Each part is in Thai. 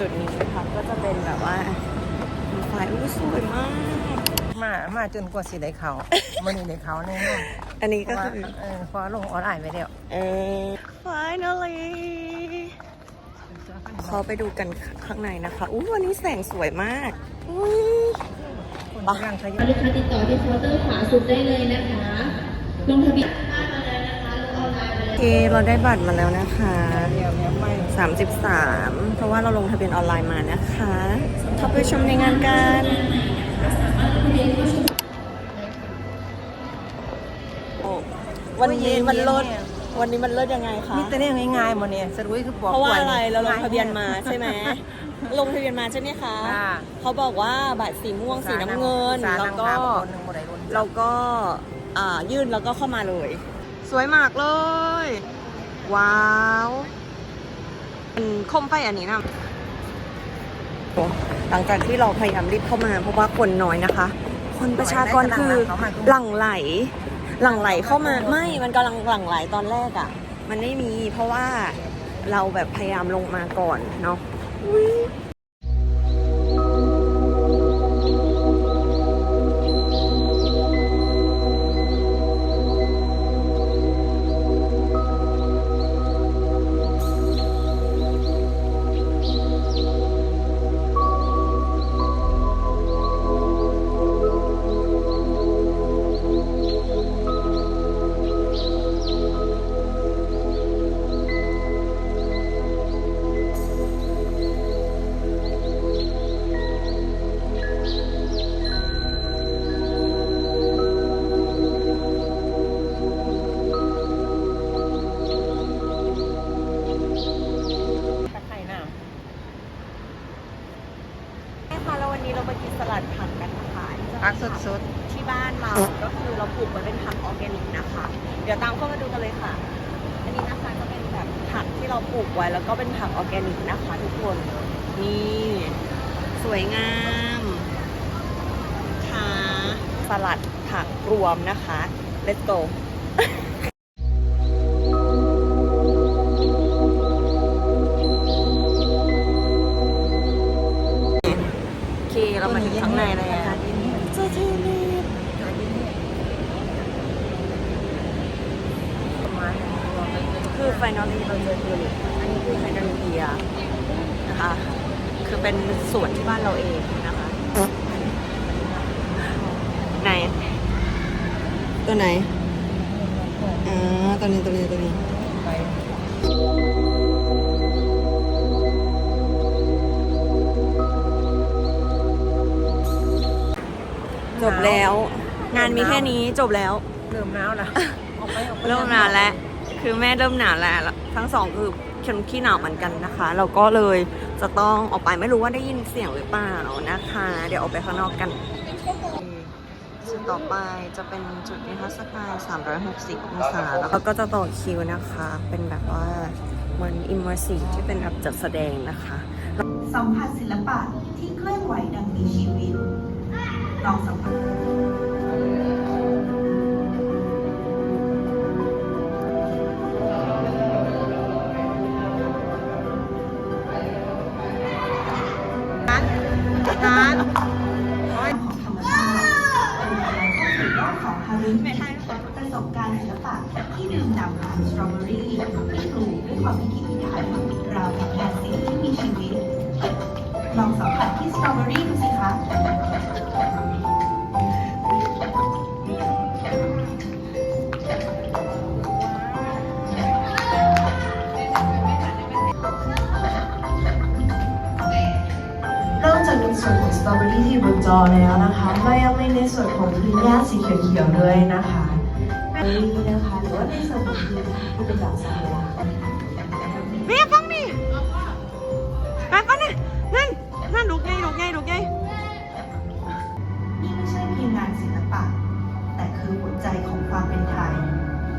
จุดนี้นะคะก็จะเป็นแบบว่ามีไฟอุ้ยสวยมาก มา มาจนกว่าสิได้เขามันนี่ได้เขาแน่นอนอันนี้เพก็ราะว่าคือเออพอลงออนไลน์ไปแล้วเออ finally เขาไปดูกันข้างในนะคะอู้วันนี้แสงสวยมากอุ้ยคนปะกำลังทยอลูยกค้าติดต่อที่เคาน์เตอร์ขวาสุดได้เลยนะคะลงทะเบียนโอเคเราได้บัตรมาแล้วนะคะเดี๋ยวแม่ไม่ 33 เพราะว่าเราลงทะเบียนออนไลน์มานะคะเข้าไปชมในงานกันโอ้วันนี้มันเลิศวันนี้มันเลิศยังไงคะมีแต่เนี่ยง่ายๆหมดเนี่ยสรุปคือบอกเพราะว่าก่นอะไรเราลงทะเบียนมาใช่ไหมลงทะเบียนมาใช่ไหมคะค่ะเขาบอกว่าบัตรสีม่วงสีน้ำเงินสาแล้วนั่งก็สามคนหนึ่งบ่ได้รุ่นเราก็อ่ายื่นแล้วก็เข้ามาเลย สวยมากเลย ว้าว มันคมไฟอันนี้นะหลังจากที่เราพยายามรีบเข้ามา เพราะว่าคนน้อยนะคะ คนประชากรคือหลั่งไหล หลั่งไหลเข้ามาไม่มันกำลังหลั่งไหลตอนแรกอะ มันไม่มีเพราะว่าเราแบบพยายามลงมาก่อนเนาะ ดูกันเลยค่ะ อันนี้นะคะก็เป็นแบบผักที่เราปลูกไว้ แล้วก็เป็นผักออร์แกนิกนะคะทุกคน นี่สวยงามค่ะสลัดผักรวมนะคะ let's go คะคือเป็นสวนที่บ้านเราเองนะคะไหนตัวไหนอ่าตัวนี้ตัวนี้ตัวนี้ไปจบแล้ว งานมีแค่นี้จบแล้ว เริ่มหนาวแล้วออกไปออกไปเริ่มหนาวแล้ว คือแม่เริ่มหนาวแล้ว ทั้งสองคือคนขี้หนาวเหมือนกันนะคะ เราก็เลย จะต้องออกไปไม่รู้ว่าได้ยินเสียงหรือเปล่านะคะ เดี๋ยวออกไปข้างนอกกันจุดต่อไปจะเป็นจุดนิทรรศการ 360 องศา แล้วก็จะต่อคิวนะคะ เป็นแบบว่าเหมือนอิมเมอร์ซีที่เป็นแบบจัดแสดงนะคะ สัมผัสศิลปะที่เคลื่อนไหวดังมีชีวิตลองสัมผัส ของฮาริสประสบการณ์ศิลปะที่ดื่มด่ำผ่านสตรอเบอรี่ที่ปลูกด้วยความพิถีพิถันราวกับงานศิลป์ที่มีชีวิต ลองสัมผัสที่สตรอเบอรี่ดูสิคะ วนของสตรอเบอรี่ที่อยู่บนจอแล้วนะคะเรายังมีในส่วนของพื้นหญ้าสีเขียวๆด้วยนะคะนี่นะคะหรือว่าในส่วนของพื้นที่เป็นแบบสาธารณะแม่ฟังดิแม่ฟังดินั่นนั่นลูกไงลูกไงลูกไงนี่ไม่ใช่เพียงงานศิลปะ แต่คือหัวใจของความเป็นไทย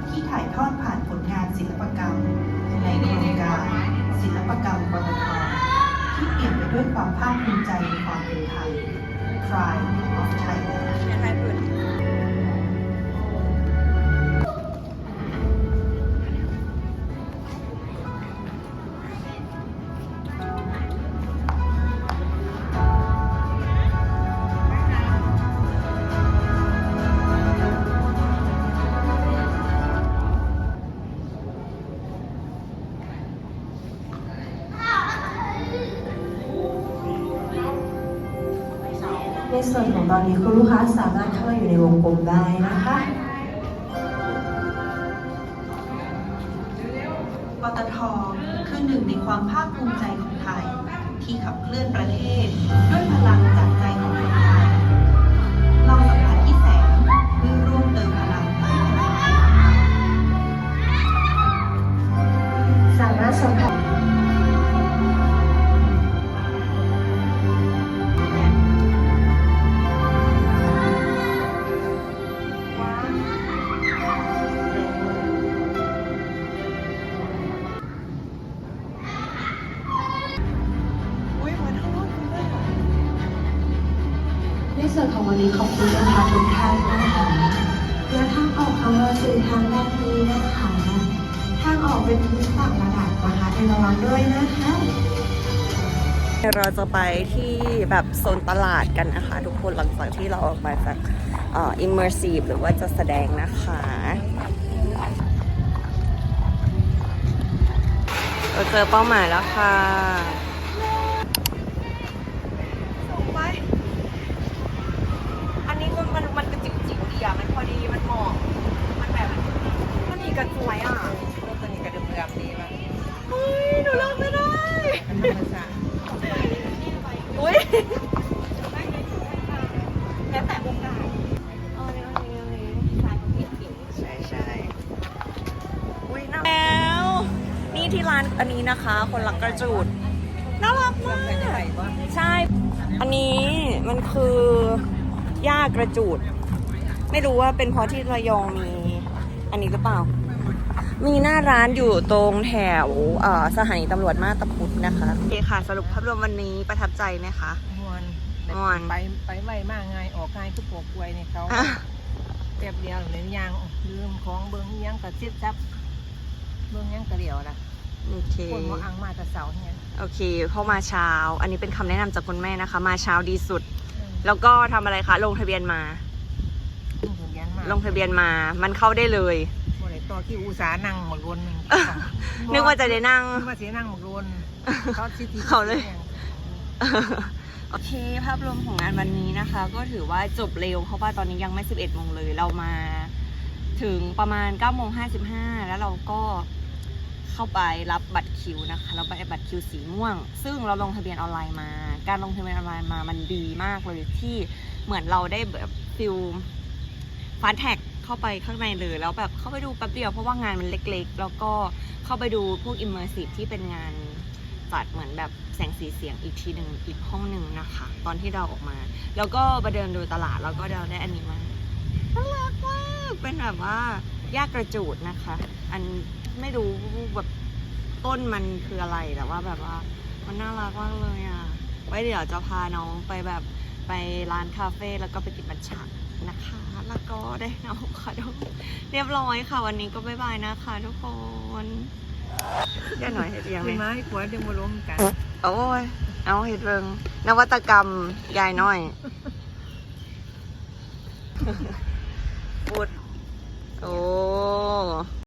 ที่ถ่ายทอดผ่านผลงานศิลปกรรมในโครงการศิลปกรรม ด้วยความภาคภูมิใจในความเป็นไทย Pride of Thailand ในส่วนของตอนนี้คุณลูกค้าสามารถเข้ามาอยู่ในวงกลมได้นะคะปตทคือหนึ่งในความภาคภูมิใจของไทย ที่ขับเคลื่อนประเทศด้วย เป็นพื้นต่างระดับนะคะในระวังด้วยนะคะเราจะไปที่แบบโซนตลาดกันนะคะ ทุกคนหลังจากที่เราออกมาจากเอ่อ immersive หรือว่าจะแสดงนะคะเราเจอเป้าหมายแล้วค่ะส่งไปอันนี้มันมันมันกระจิ๋วจิ๋วดีอะ มันพอดี มันเหมาะ มันแบบ มันมีกระจวยอะ รถตัวนี้กระดึมเรือมดีมากเฮ้ยหนูเลิกไม่ได้มันธรรมชาติอุ้ยแล้วแต่โอกาสเอาเร็วเร็วเร็วสายของพี่ผิงใช่ใช่อุ้ยน่าแล้ว นี่ที่ร้านอันนี้นะคะ คนรักกระจูดน่ารักมากเป็นไงวะใช่ อันนี้มันคือหญ้ากระจูด ไม่รู้ว่าเป็นเพราะที่ระยองมี อันนี้หรือเปล่า มีหน้าร้านอยู่ตรงแถวเอ่อสถานีตำรวจมาตาพุธนะคะโอเคค่ะ สรุปภาพรวมวันนี้ประทับใจไหมคะมวนม่วนไปไปไวมากไงออกง่ายทุกปวกป่วยเนี่ยเขาอะแป๊บเดียวเน้นยางลืมของเบิ้งอิหยังกับซิดซับเบิ้งอิหยังกระเดียวละโอเคคนมาอังมาแต่เสาเนี่ยโอเคเข้ามาเช้า อันนี้เป็นคำแนะนำจากคุณแม่นะคะ มาเช้าดีสุด แล้วก็ทำอะไรคะ ลงทะเบียนมา ลงทะเบียนมา ลงทะเบียนมา มันเข้าได้เลยบ่ได้ ต่อที่อุตสาห์นั่งหมกรวนหนึ่งนึกว่าจะได้นั่ง นึกว่าจะได้นั่งหมกรวนเขาสิทีเขาเลย โอเคภาพรวมของงานวันนี้นะคะ ก็ถือว่าจบเร็วเพราะว่าตอนนี้ยังไม่ 11โมงเลย เรามาถึงประมาณ9โมง55 แล้วเราก็เข้าไปรับบัตรคิวนะคะเราไปบัตรคิวสีม่วง ซึ่งเราลงทะเบียนออนไลน์มา การลงทะเบียนออนไลน์มามันดีมากเลยที่เหมือนเราได้แบบฟิลฟาสแท็ก เข้าไปข้างในเลยแล้วแบบเข้าไปดูแป๊บเดียวเพราะว่างานมันเล็กๆ แล้วก็เข้าไปดูพวกอิมเมอร์ซีที่เป็นงานจัดเหมือนแบบแสงสีเสียงอีกทีหนึ่งอีกห้องหนึ่งนะคะ ตอนที่เราออกมา แล้วก็ไปเดินดูตลาดแล้วก็เราได้อันนี้มาน่ารักมากเป็นแบบว่าหญ้ากระจูดนะคะ อันไม่รู้แบบต้นมันคืออะไรแต่ว่าแบบว่ามันน่ารักมากเลยอะไว้เดี๋ยวจะพาน้องไปแบบไปร้านคาเฟ่แล้วก็ไปติดบัญชา นะคะ แล้วก็ได้น้องคาโดเรียบร้อยค่ะ วันนี้ก็บ๊ายบายนะคะทุกคนเดี๋ยวหน่อยให้เรียงขึ้เลนยมาให้ขวดเดี๋ยวมาล้มกัน โอ้ย เอาเห็ดเริงนวัตกรรมยายน้อยพูดโอ้